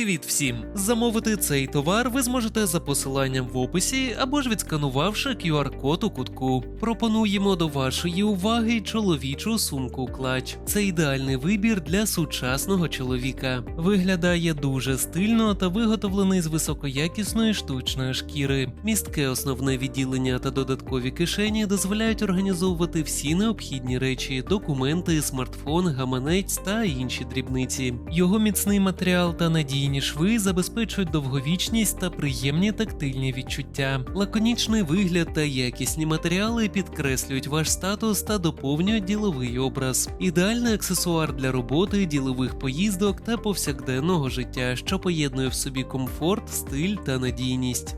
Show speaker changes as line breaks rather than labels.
Привіт всім! Замовити цей товар ви зможете за посиланням в описі або ж відсканувавши QR-код у кутку. Пропонуємо до вашої уваги чоловічу сумку клач. Це ідеальний вибір для сучасного чоловіка. Виглядає дуже стильно та виготовлений з високоякісної штучної шкіри. Містке основне відділення та додаткові кишені дозволяють організовувати всі необхідні речі: документи, смартфон, гаманець та інші дрібниці. Його міцний матеріал та надійні шви забезпечують довговічність та приємні тактильні відчуття. Лаконічний вигляд та якісні матеріали підкреслюють ваш статус та доповнюють діловий образ. Ідеальний аксесуар для роботи, ділових поїздок та повсякденного життя, що поєднує в собі комфорт, стиль та надійність.